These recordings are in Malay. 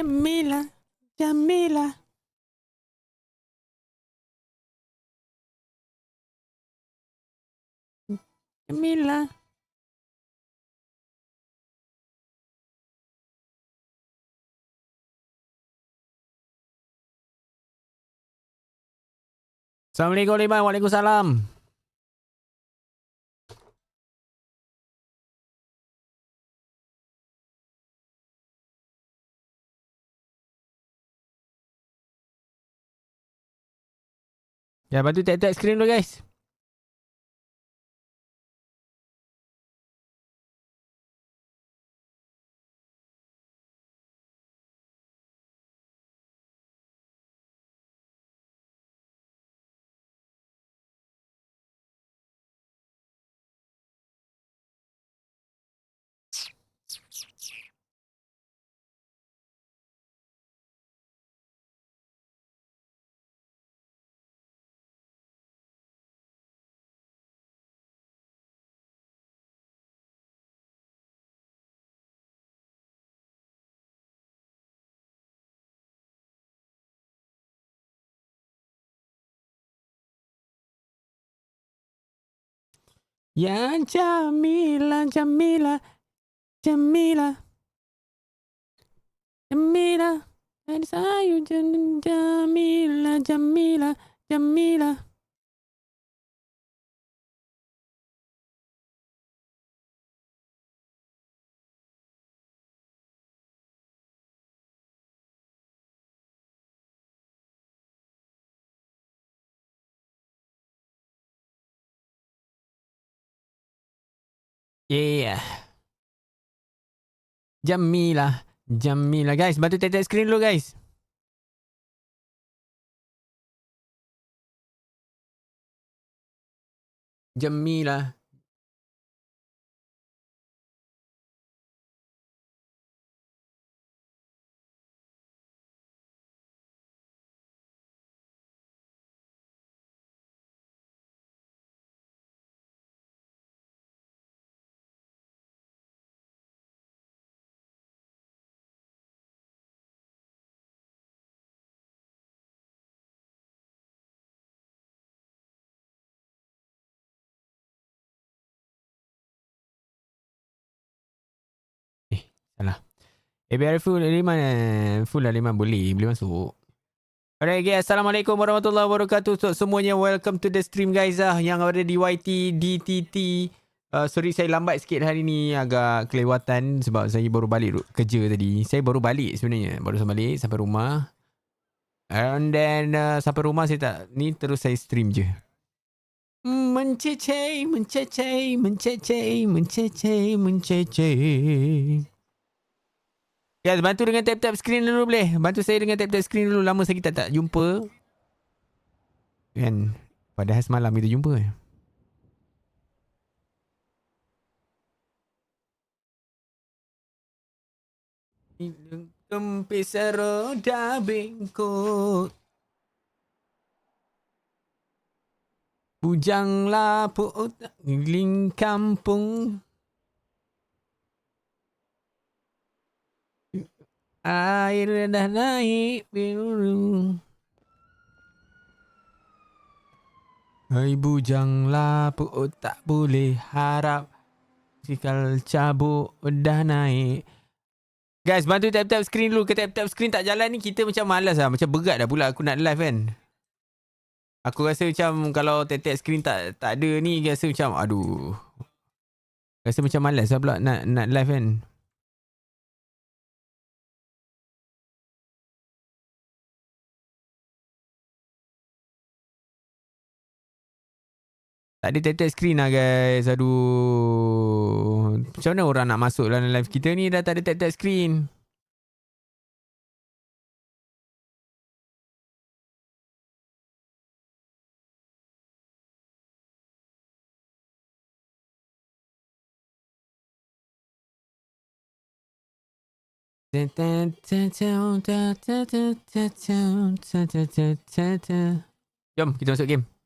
Jamila, Jamila. Jamila. Assalamualaikum Liman. Waalaikumsalam. Ya, bantu tap-tap screen dulu guys. Yeah, Jamila, Jamila, Jamila, Jamila, I desire you, Jamila, Jamila, Jamila. Jamila. Yeah. Jamila. Jamila. Guys, bantu tap-tap screen dulu guys. Jamila. Salah. ABR full Liman eh, Full lah Liman boleh Boleh masuk. Alright guys Assalamualaikum warahmatullahi wabarakatuh. Untuk semuanya Welcome to the stream guys ah Yang ada di YT DTT uh, Sorry saya lambat sikit hari ni Agak kelewatan Sebab saya baru balik kerja tadi. Saya baru balik sebenarnya Baru sampai balik Sampai rumah. And then uh, Sampai rumah saya tak Ni terus saya stream je. Menceceh, menceceh, menceceh, menceceh, menceceh. Guys, bantu dengan tap-tap screen dulu boleh? Bantu saya dengan tap-tap screen dulu. Lama saya kita tak jumpa. Kan? Padahal semalam kita jumpa. Eh? Kempis roda bengkok. Bujanglah otak ling kampung. Air dah naik biru. Hai bujanglah tak boleh harap. Sikal cabuk dah naik. Guys, bantu tap-tap screen dulu. Ke tap-tap screen tak jalan ni, kita macam malas lah. Macam berat dah pula aku nak live kan. Aku rasa macam kalau tap-tap screen tak tak ada ni, rasa macam aduh. Rasa macam malas lah pula nak, nak live kan. Tak ada tap screen lah guys. Aduh. Macam mana orang nak masuk dalam live kita ni dah tak ada tap screen. Jom kita masuk game.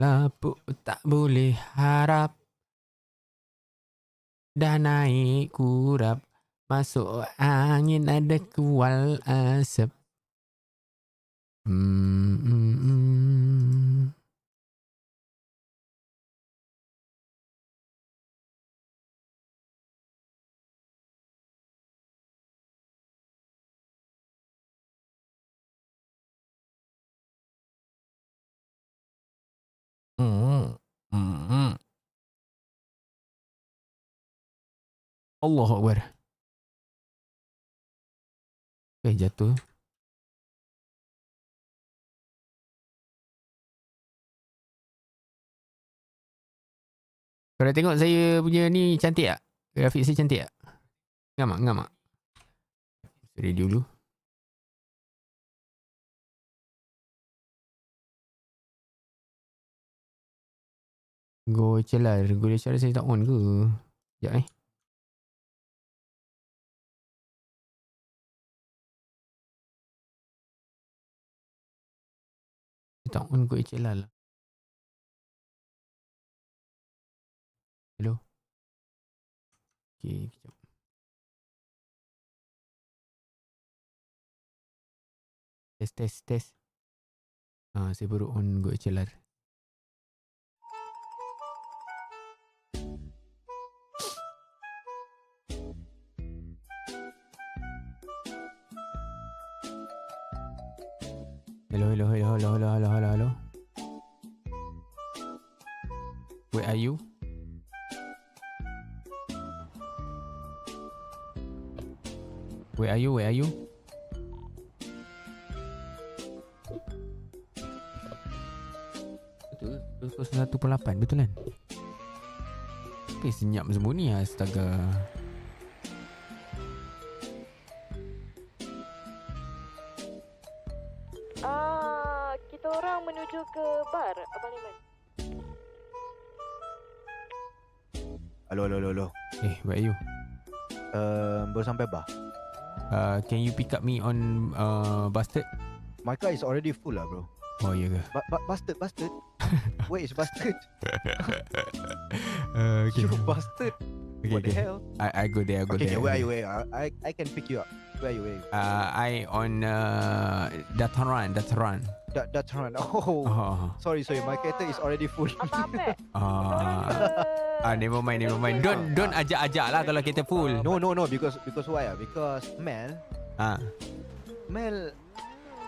Lapuk tak boleh harap Dah naik kurap Masuk angin ada kual asap. Hmm, hmm. Hmm, Allahu Akbar. Eh jatuh. Kau tengok saya punya ni cantik tak? Grafik saya cantik tak? Ngam tak? Ngam tak? Ready dulu. Go HLR. Go HLR saya tak on ke? Sekejap eh. On go HLR lah. Hello. Okay, kejap. Test, test, test. Ah, saya baru on go HLR. Hello, hello, hello, hello, hello, hello, hello, hello. Where are you? Where are you? Where are you? Betul. Pun lapan. Betul kan? Tapi senyap semua ni astaga. Eh, where are you? Uh, baru sampai bar. Uh, can you pick up me on uh, Bastard? My car is already full lah, bro. Oh, ya ke? Ba- ba- bastard, bastard. Where is bastard? uh, You bastard. okay, what the okay. hell? I, I go there, I go Okay, there. okay, where are you? Where? are you? I, I can pick you up. Where are you? Where? Are you? Uh, I on uh, Dataran, Dataran. That, that's right. Oh, Oh, sorry, sorry. My character is already full. Apa-apa? Ah, ke... ah, never mind, never mind. Don't, don't ajak-ajak lah kalau kita full. no, no, no. Because because why? ah? Because Mel, Ah, Mel,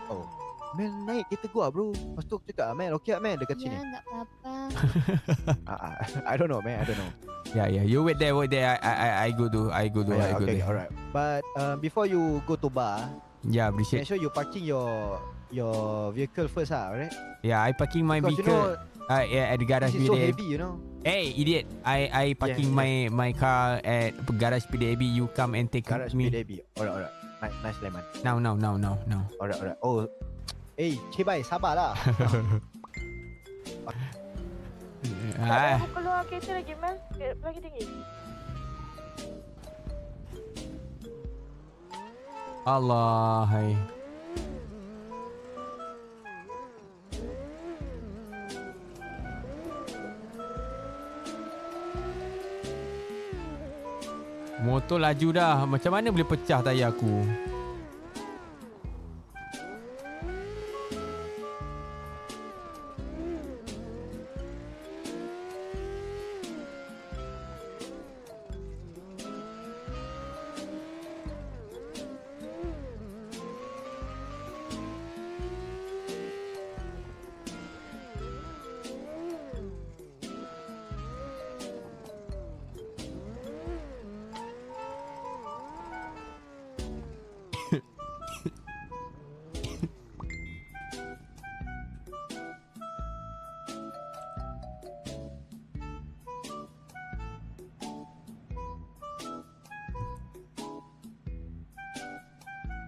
oh, Mel naik kereta gua, bro. Lepas tu aku cakap, Mel, okay tak, Mel? Dekat Ya, sini. enggak apa-apa. Ah, ah, I don't know, man. I don't know. yeah, yeah. You wait there, wait there. I, I, I go do, I go do, Oh, yeah, I go okay, there. alright. But um, before you go to bar, Yeah, make appreciate. sure you parking your your vehicle first, ah, alright? Yeah, I parking my Because you vehicle. know, uh, yeah, at the garage this is so heavy, you know. Hey, idiot! I, I parking yeah. my my car at garage PDAB. You come and take Garage me PDB. Alright, alright. Nice, nice lemon. now, now, now, now, now. Alright, alright. Oh, eh, cibai, sabarlah. Tak ah, ada keluar kereta lagi, Mel. Ke- Lagi tinggi. Allah, hai. Motor laju dah. Macam mana boleh pecah tayar aku?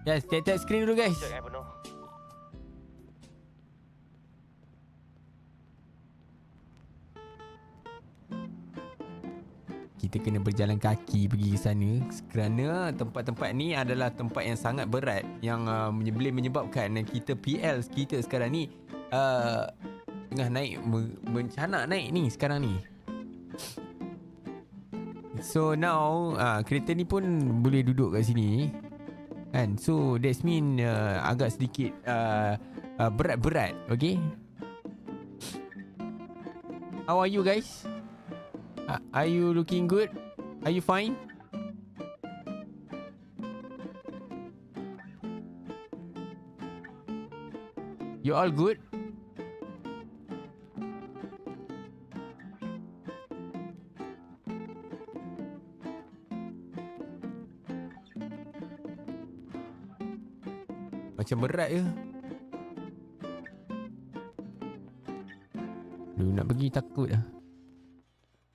Guys, tap-tap screen dulu guys. Sekejap eh penuh Kita kena berjalan kaki pergi ke sana kerana tempat-tempat ni adalah tempat yang sangat berat yang uh, boleh menyebabkan kita PL kita sekarang ni uh, tengah naik mencanak naik ni sekarang ni. So now uh, kereta ni pun boleh duduk kat sini. Kan? So that's mean uh, agak sedikit uh, uh, berat-berat, okay? How are you guys? Uh, are you looking good? Are you fine? You all good? Macam berat je. Duh, nak pergi takut lah.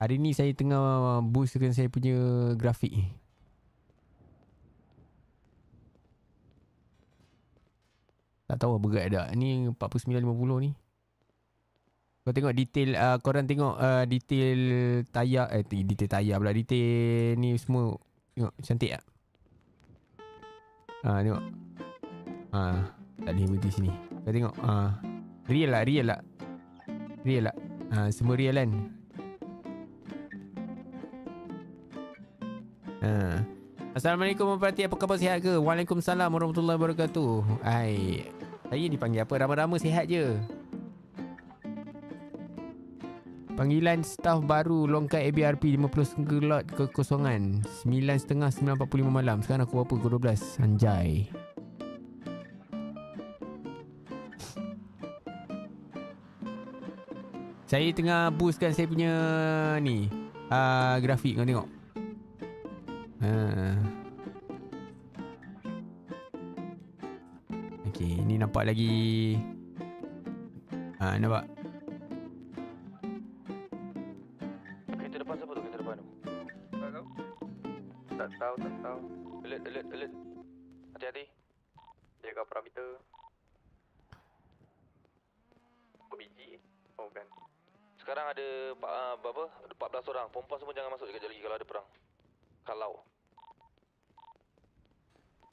Hari ni saya tengah boostkan saya punya grafik ni. Tak tahu lah berat tak. Ni 49.50 ni. Kau tengok detail, uh, korang tengok uh, detail tayar, eh detail tayar pula. Detail ni semua. Tengok cantik tak? Ah, tengok. Ah, tak boleh berhenti sini. Kau tengok. Ah, real lah, real lah. Real lah. Ah, semua real kan? Ah. Assalamualaikum Merpati Apa khabar sihat ke? Waalaikumsalam Warahmatullahi Wabarakatuh Hai Saya dipanggil apa? Rama-rama sihat je Panggilan staf baru Longkai ABRP 50 slot kekosongan 9.30 9.45 malam Sekarang aku apa? Pukul 12 Anjay Saya tengah boostkan saya punya ni uh, Grafik kau tengok Ha. Okey, ni nampak lagi Ah, ha, nampak. Kereta depan siapa tu? Kereta depan tu? Tak tahu. Tak tahu, tak tahu. Alert, alert, alert. Hati-hati. Jaga parameter. Berapa biji? Oh kan. Sekarang ada uh, berapa? Ada 14 orang. Perempuan semua jangan masuk sekejap lagi kalau ada perang. Kalau.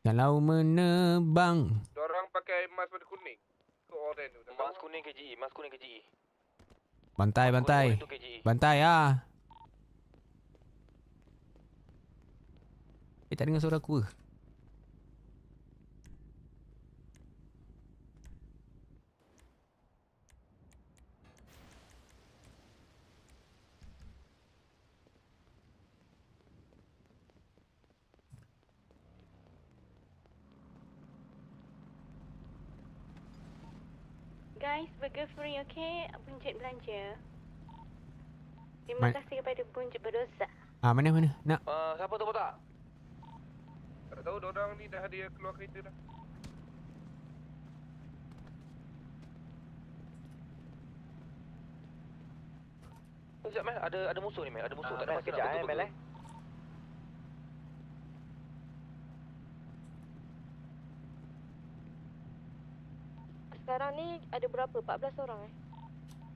Kalau menebang. Orang pakai mask warna kuning ke oranye tu. tak Mas tahu. kuning KGE, mas kuning KGE. Bantai, bantai. Itu KGE. Bantai ah. Eh, tak dengar suara aku ke? Guys, okay? Bunjit belanja. Terima Ma- kasih kepada Bunjit Berdosa. Ah, mana mana? Nak. Uh, siapa tu tak? Tak tahu orang ni dah ada keluar kereta dah. Sekejap Mel, ada ada musuh ni Mel, ada musuh. Ah, tak ada Mel, masa kejap, nak eh, betul-betul. Sekarang ni ada berapa? 14 orang eh?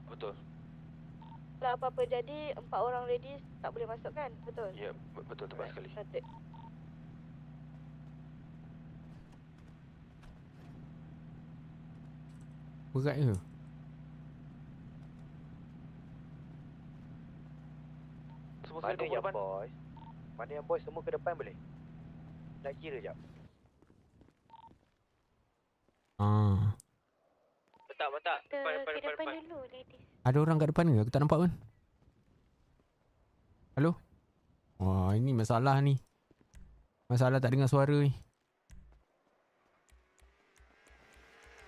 Betul. Kalau apa-apa jadi, empat orang ladies tak boleh masuk kan? Betul? Ya, be- betul tepat sekali. Noted. Berat ke? Semua Mana yang depan. boys? Mana yang boys semua ke depan boleh? Nak kira jap. Ah. Bentar, bentar. Kita ke depan dulu ladies. Ada orang kat depan ke? Aku tak nampak pun. Halo? Wah, ini masalah ni. Masalah tak dengar suara ni.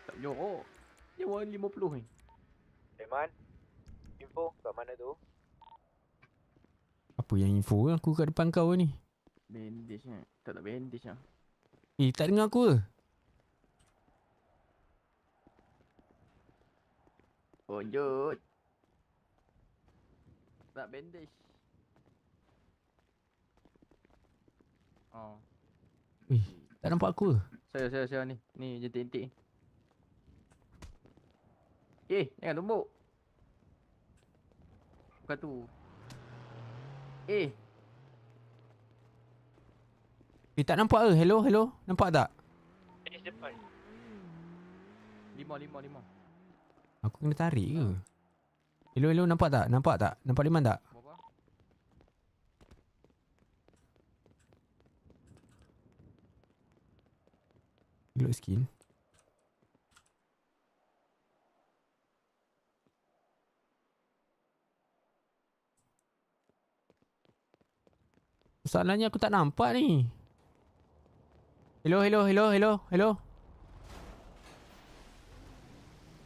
Tak nyorok. Dia warna 50 ni. Eman. Info kat mana tu? Apa yang info aku kat depan kau ni? Bandage ni. Tak tak bandage lah. Eh, tak dengar aku ke? Lanjut. Tak bandage. Oh. Wih, tak nampak aku ke? Saya, saya, saya ni. Ni jentik-jentik ni. Eh, jangan tumbuk. Bukan tu. Eh, Eh, tak nampak ke? Hello, hello? Nampak tak? Di depan. lima, lima, lima. Aku kena tarik ke? Hello, hello. Nampak tak? Nampak tak? Nampak liman tak? Gelok skin. Masalahnya aku tak nampak ni. Hello, hello, hello, hello, hello.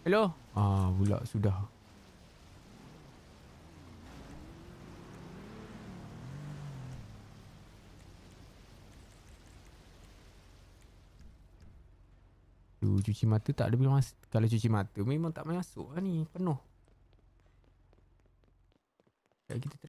Hello. Ah, pula sudah. Tu cuci mata tak ada boleh mas- Kalau cuci mata memang tak masuk lah ni Penuh kita